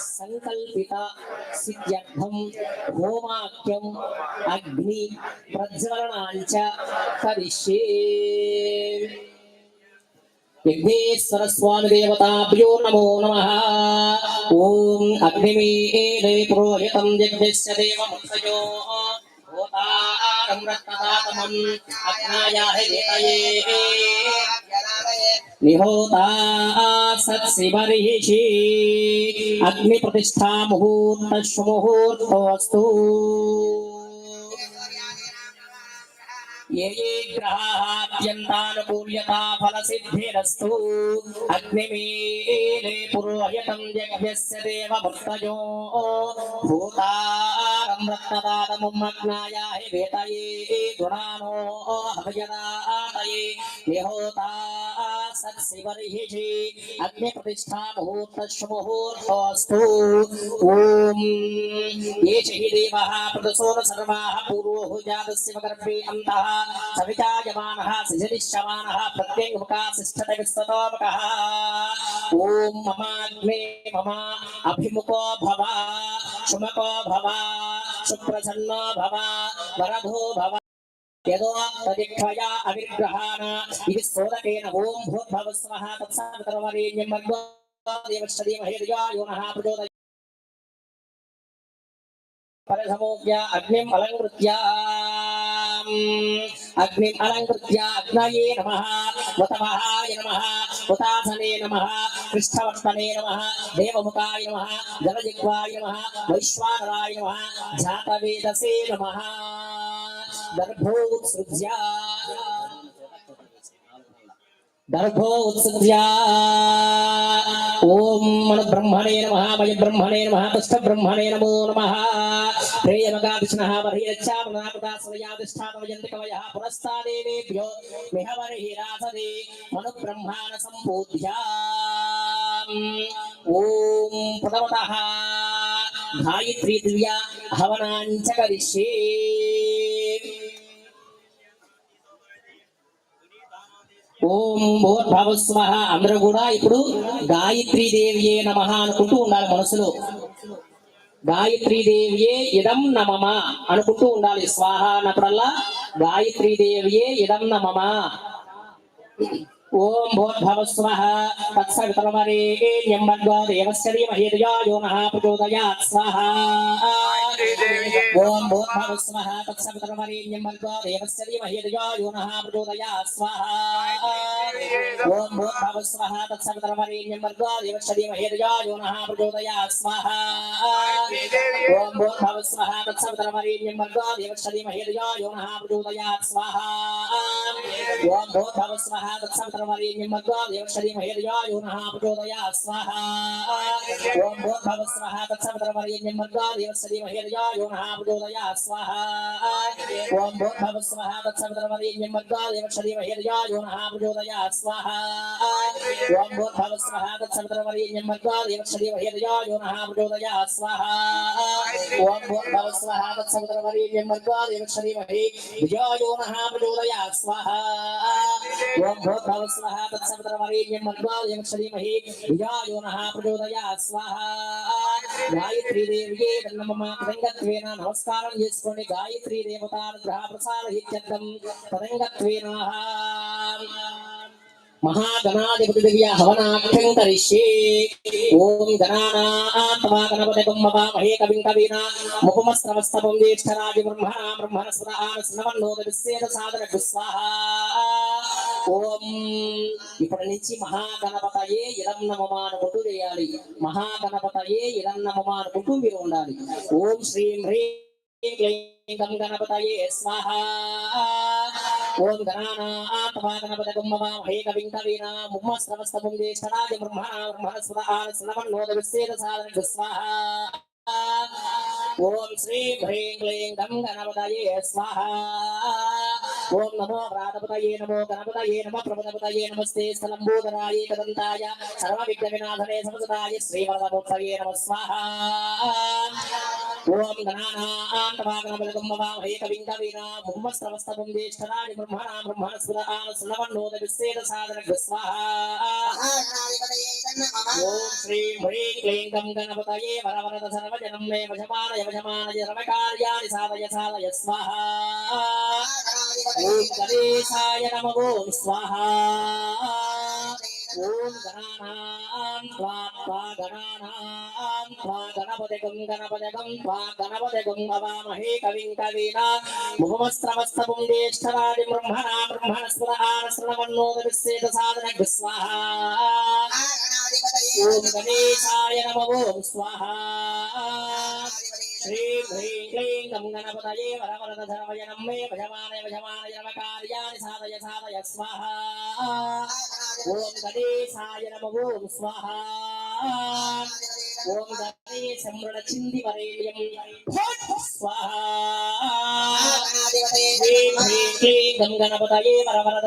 సంకల్పిత సిద్ధ్యర్థం హోమాఖ్యం అగ్ని ప్రజ్వలనాంచ కరిష్యే. విఘ్నేశ్వర స్వామి దేవతాభ్యో నమో నమ. ఓం అగ్నిమీరే పురోహితం యజ్ఞస్య దేవముక్షయో హోతారం రక్తదాతమం అగ్నాయాహ ఏతయే. నిహోతా సత్శివరిషి అగ్ని ప్రతిష్టా ముహూర్త సుముహూర్తోస్తు ఏ ఏ గ్రహాత్యంతానుకూల్యతా ఫలసిద్ధిరస్తు అగ్నిమీరే పురోహితం యజ్ఞస్య దేవమృతయో భూతారం రక్తదాతముం అగ్నాయాయ వేతయే గుణానో सत्सिवर्हिषि अग्निप्रतिष्ठामुहूर्तश्वमुहूर्तोऽस्तु ॐ ये च हि देवः प्रदसो न सर्वाः पूर्वोः जातस्य मगर्भे अन्तः सवितायमानः सिजरिष्यमानः प्रत्यङ्मुखा सिष्ठतविस्ततोमुखः ॐ ममाग्ने मम अभिमुखो भव सुमको भव सुप्रसन्नो भव वरभो भव యదో తదిక్షయా అవిగ్రహాణ ఇది సోదకేన ఓం భూద్భవస్వః తత్సవితరవరేణ్యం భర్గో దేవశ్చ ధీమహి ధియో నః ప్రచోదయాత్ అగ్నిం అలంకృత్య అగ్నిం అలంకృత్య అగ్నయే నమ వతమహాయ నమ ఉతాసనే నమ కృష్ణవర్తనే నమ దేవముఖాయ నమ జలజిగ్వాయ నమ వైశ్వానరాయ నమ జాతవేదసే నమ దర్భోత్సృజ్య దర్భోత్సృజ్య ఓం మన బ్రహ్మణే నమ మయ బ్రహ్మణే నమ తుష్ట బ్రహ్మణే నమో నమ ప్రేయమగా విష్ణ వరియచ్చామనాపదాసవయాధిష్టాతవయంతి కవయ పురస్తాదేవేభ్యో మిహవరిహి రాసదే మను బ్రహ్మాణ సంపూజ్య ఓం ప్రథమతః ఓం భూర్భవస్వ అందరూ కూడా ఇప్పుడు గాయత్రీ దేవియే నమ అనుకుంటూ ఉండాలి మనసులో. గాయత్రీ దేవియే ఇదం నమమ అనుకుంటూ ఉండాలి. స్వాహ అన్నప్పుడల్లా గాయత్రీ దేవియే ఇదం నమమ. ఓం భూర్భవస్వ తత్సవితరమరేణ్యం భర్గో దేవస్య యో నః ప్రచోదయాత్ స్వాహ. ఓం భూర్భవస్వ తత్సవితరమరేణ్యం భర్గో దేవస్య ధీమహి ధియో యో నః ప్రచోదయాత్ స్వాహ. ఓం భూర్భవస్వ తత్సవితరమరేణ్యం భర్గో దేవస్య ధీమహి ధియో యో నః ప్రచోదయాత్ స్వాహ. ఓం భూర్భవస్వ తత్సవితరమరేణ్యం భర్గో దేవస్య ధీమహి ధియో యో నః ప్రచోదయాత్ స్వాహ. ఓం భూర్భవస్వ తత్సవితరమరేణ్యం భర్గో దేవస్య ధీమహి ధియో యో నః ప్రచోదయాత్ స్వాహ. ఓం భూర్భవస్వ తత్సవితరమరేణ్యం భర్గో దేవస్య ధీమహి ధియో యో నః ప్రచోదయాత్ స్వాహ ఓం భూర్భవస్వ తత్సవితరమరేణ్యం భర్గో దేవస్య ధీమహి ధియో యో నః ప్రచోదయాత్ స్వాహ. ఓం భూర్భవస్వ తత్సవితరమరేణ్యం భర్గో దేవస్య ధీమహి ధియో యో నః ప్రచోదయాత్ స్వాహ ఓం భూర్భవస్వ తత్సవితరమరేణ్యం భర్గో పదంగత్వేన నమస్కారం చేసుకోండి. గాయత్రీ దేవతానుగ్రహ ప్రసారహిత్యర్థం పదంగత్వేన మహాగణాధిపతి దివ్య హవనాఖ్యం కరిష్యే. ఓం గణానాత్మా కవిం కవీనా. బ్రహ్మణ సాధన ఓం. ఇప్పటి నుంచి మహాగణపతయే ఇరం నమమా అనుకుంటూ చేయాలి మహాగణపతయే ఇరం నమమా అనుకుంటూ మీరు ఉండాలి. ఓం శ్రీం హ్రీం క్లీం గణపతయే స్వాహ. ఓం గణానాత్మా గణపతికం మహామహే కవిం కవీనా ముఖమస్త్రమస్తమం జ్యేష్ఠరాజ బ్రహ్మణ బ్రహ్మణ సురాన శ్రవణోద విశ్వేద సాధన స్వాహ. ఓం శ్రీ హ్రీం క్లీం గం గణపతయే స్వాహ. ఓం నమో రాధపతయే నమో గణపతయే నమ ప్రభుదపతయే నమస్తే. స్థలంబోధరాయ కదంతాయ సర్వ విఘ్న వినాశనే సమసదాయ శ్రీవరదమూర్తయే నమ స్వాహ. ఓం గణానాం తవాగణబలగం బ్రహ్మణా బ్రహ్మణస్పద ఆనస్నవన్నోద విశ్వేద సాధన స్వాహా ఓం శ్రీ హ్రీం క్లీం గం గణపతయే వరవరద సర్వజనం మే వశమానయ వశమానయ సర్వకార్యాణి సాధయ సాధయ ఓం గణేశాయ నమ ఓం స్వాహా. ఓం గణానాం త్వా త్వా గణానాం త్వా గణపతిగం గణపతిగం త్వా గణపతిగం అవామహే కవిం కవీనా. ముఖమస్త్రవస్తవం జ్యేష్ఠరాజ బ్రహ్మణా బ్రహ్మణస్పద ఆనశ్రవన్నోద విశ్వేద సాధన స్వాహా ఓం గణేశాయ నమ ఓం స్వాహా. శ్రీం హ్రీం క్లీం గం గణపతయే వరవరద సర్వజనం మే భజమానయ భజమానయ నమ కార్యాణి సాధయ సాధయ స్వాహా ఓం గణేశాయ నమ ఓం స్వాహా ఓం గణేశం చింది వరేణ్యం స్వాహా శ్రీం హ్రీం క్లీం గం గణపతయే వరవరద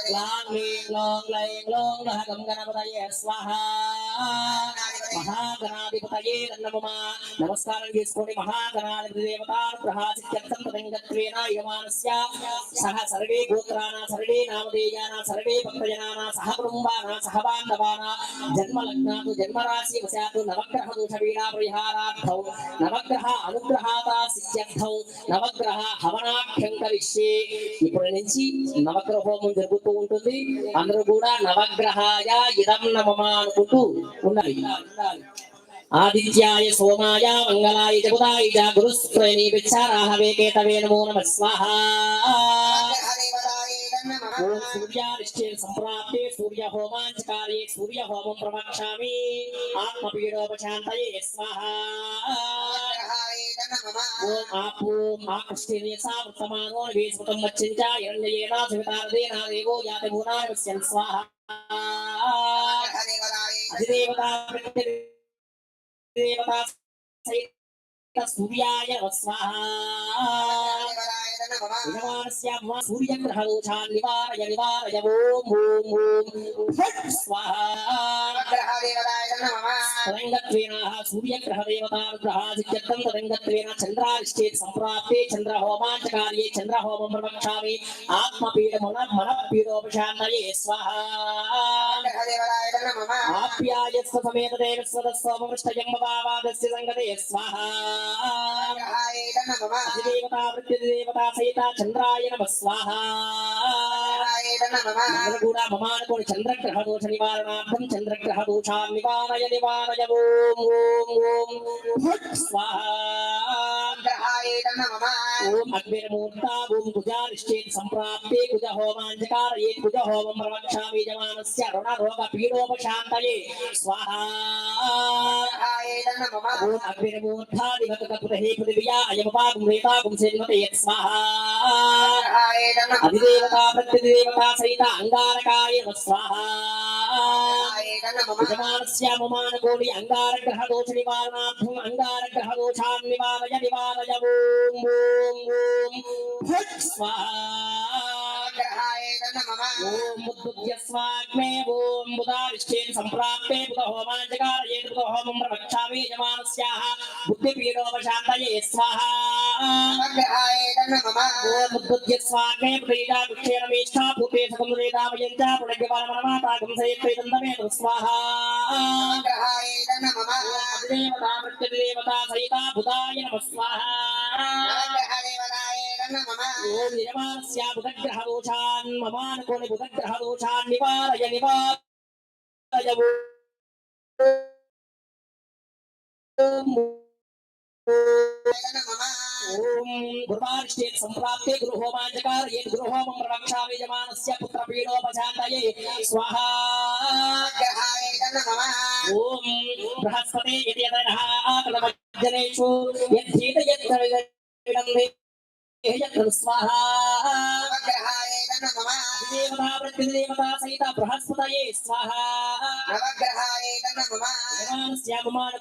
గ్లహగం గణపతయే స్వాహా. గ్లాం గ్లీం గ్లూం గ్లైం గ్లూం గ్లహగం మహాగణాధిపతయే నమమ నమస్కారం చేసుకోండి మహాగణాధిపతి దేవతానుగ్రహాసిత్యర్థం తదంగత్వేన యమానస్య సహ సర్వే గోత్రానా సర్వే నామధేయానా సర్వే భక్తజనానా సహ కుటుంబానా సహ బాంధవానా. జన్మలగ్నాతు జన్మరాశి వశాతు నవగ్రహ దోష వీణా పరిహారార్థౌ నవగ్రహ అనుగ్రహాత సిద్ధ్యర్థౌ. నవగ్రహ హవనాఖ్యం ఇప్పటి నుంచి నవగ్రహోమం జరుగుతూ జరుగుతూ ఉంటుంది. అందరూ కూడా నవగ్రహాయ ఇదం నమమ అనుకుంటూ ఉండాలి. ఆదిత్యాయ సోమాయ మంగళాయ జగుదాయ చ గురుస్ప్రేణి విచారాహవే కేతవే నమో నమ. స్వాహ ఓం సూర్యారిష్టే సంప్రాప్తే సూర్య హోమాంచకార్యే సూర్య హోమం ప్రవక్ష్యామి ఆత్మపీడోపశాంతయే స్వాహ ఓం ఆపో ఆకృష్టినే సా వర్తమానో వేసుకం వచ్చించ హిరణ్యేనా సవితారదేనా దేవో యాతి భూనా విశ్యం స్వాహ అధిదేవతా దేవతా సహిత సూర్యాయ నమః స్వాహ యజమానస్య సూర్యగ్రహదోషాన్ నివారయ నివారయ ఓం ఓం ఓం ఫట్ స్వాహా తరంగత్వేన సూర్యగ్రహదేవతానుగ్రహాదిత్యర్థం తరంగత్వేన చంద్రారిష్టే సంప్రాప్తే చంద్రహోమాంచకార్యే చంద్రహోమం ప్రవక్ష్యామి ఆత్మపీడమున మనఃపీడోపశాంతయే స్వాహా ఆప్యాయస్వ సమేత దేవస్వదస్వమృష్టజంబవాదస్య సంగతే స్వాహా అధిదేవతా వృత్తిదేవతా సహిత చంద్రాయ నమ. స్వాహా కూడా మమానుకోని చంద్రగ్రహ దోష నివారణార్థం చంద్రగ్రహ దోషాన్ నివారయ నివారయ ఓం ఓం ఓం స్వాహా ఓం అగ్నిర్మూర్త ఓం కుజారిష్చేత్ సంప్రాప్తే కుజ హోమాంజకారయే కుజ హోమం ప్రవక్ష్యామి యజమానస్య రుణ రోగ పీడోపశాంతయే స్వాహా ఓం పురహే పృథివ్యా అయమపాగం రేతాగం సేన్వతే యత్ స్వాహా అధిదేవతా ప్రతిదేవతా సహిత అంగారకాయ నమః. స్వాహా. యజమానస్య మమానుకోని అంగారగ్రహ దోష నివారణార్థం అంగారగ్రహ దోషాన్ నివారయ నివారయ ఓం ఓం ఓం. ఫట్ స్వాహా. ఓం ముద్దుద్య స్వాగ్నే ఓం బుధారిష్ఠేన్ సంప్రాప్తే బుధ హోమాంజకారయే బుధ హోమం ప్రవక్ష్యామి యజమానస్యాః బుద్ధిపీడోపశాంతయే స్వాహా ఓం ముద్దుద్య స్వాగ్నే ప్రీతా వృక్షేణ మేష్ఠా భూతే సకం రేదామయంచ పుణ్యపాలమనమాతాగం సయత్వైదందమే స్వాహా దేవతా ప్రత్యదేవతా సహిత బుధాయ నమ స్వాహా ఓం నియమానస్య బుధగ్రహ దోషాన్ మమానుకోని బుధగ్రహ దోషాన్ నివారయ నివారయ ఓం ఓం గురువారిష్టే సంప్రాప్తే గృహోమాంజకార ఏ గృహోమం ప్రవక్ష్యామి యజమానస్య పుత్రపీడోపశాంతయే స్వాహా ఓం బృహస్పతే యది యదనః ఆకలమజ్జనేషు ीयं स्मः अग्रहाय नमः देवता पृथ्वीदेवता सहित बृहस्पतये स्वाहा। नवग्रहाय नमः।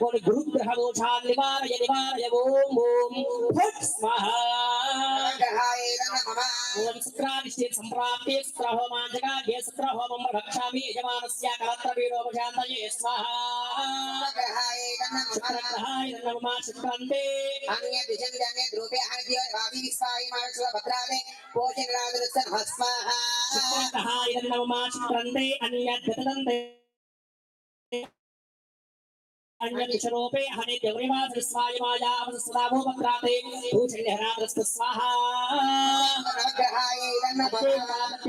कोटि गुरुग्रहदोषान् निवारय निवारय ॐ ॐ फट् स्वाहा। नवग्रहाय नमः। ॐ शुक्रादिष्टे सम्प्राप्ते शुक्रहोमान् जगाद्ये शुक्रहोमं रक्षामि यजमानस्य कलत्रपीडोपशान्तये स्वाहा। नवग्रहाय नमः। शुक्रग्रहाय नमः शुक्रान्ते। अन्य द्विजन्यमे द्रूपे हरिद्यो भावी विस्तायि मानसुभद्रामे कोटिरादृत्सर्भस्माः చిత్రందే అన్యద్వితదందే అన్యక్షరోపే హరి గౌరివాసస్వాయ మాయావసస్వాభోపక్రాతే భూచండహరాగ్రస్త స్వాహా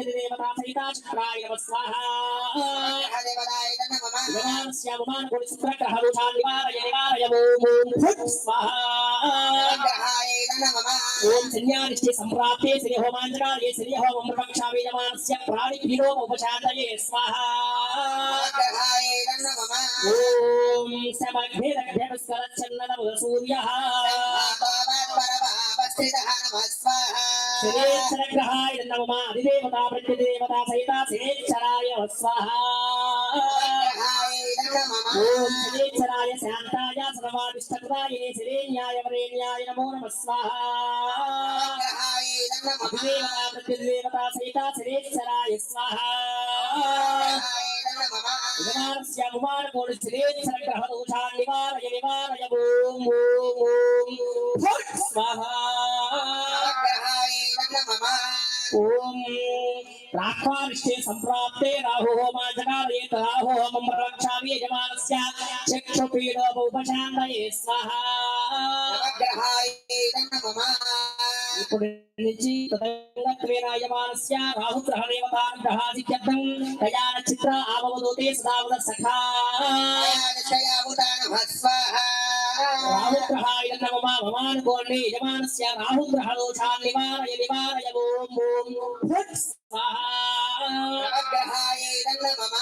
దేవతా సైతా చిత్రాయ నమ స్వాహా సంప్రాప్తే శ్రీ హోమాంజనాయ శ్రీ హోమం ప్రవక్షామి నమానస్య ప్రాణి విలోమ ఉపచారయ స్వాహా ఓం సమగ్భిరగ్భిరస్కరచ్చన్ననమ సూర్యః సురేశ్వర గ్రహాయ నమ అధిదేవత ప్రతిదేవత సహిత శేశ్వరాయ స్వాహ ఓం శనేశ్వరాయ శాంతాయ సర్వాదిష్టకృతాయ శిరేణ్యాయ వరేణ్యాయ నమో నమ. స్వాహ. అధిదేవత ప్రతిదేవత సహిత శిరేశ్వరాయ స్వాహ. కుమారస్య కుమార కోడు శిరేశ్వర గ్రహ దోషా నివారయ నివారయ ఓం ఓం ఓం. స్వాహ. नमः ఓం రాహ్వారిష్టే సంప్రాప్తే రాహు హోమాజకారయేత రాహు హోమం రక్షామి యజమానస్య చక్షుపీడోపశాంతయే స్వాహా నవగ్రహాయ నమః ఇప్పుడు నుంచి తదంగత్వేన యజమానస్య రాహుగ్రహ దేవతానుగ్రహాదిత్యర్థం తయా నక్షత్ర ఆవవదోతే సదావద సఖా ఆయాదశయావుదాన భస్వాహ రాహుగ్రహాయ నమః మమానుకోండి యజమానస్య రాహుగ్రహ దోషాన్ నివారయ నివారయ ఓం ఓం ఫట్ స్వాహా నవగ్రహాయ నమః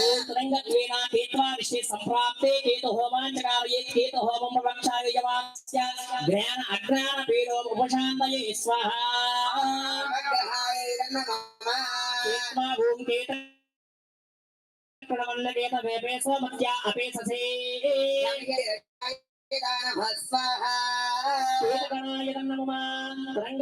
ఓం తరంగత్వేన కేత్వారిష్టే సంప్రాప్తే కేతు హోమాంచకారయే కేతు హోమం రక్షాయ యజమానస్య జ్ఞాన అజ్ఞాన పీడో ఉపశాంతయే స్వాహా నవగ్రహాయ నమః కేత్వా ఓం కేత ప్రణవల్ల కేత వేపే సోమత్య రంగ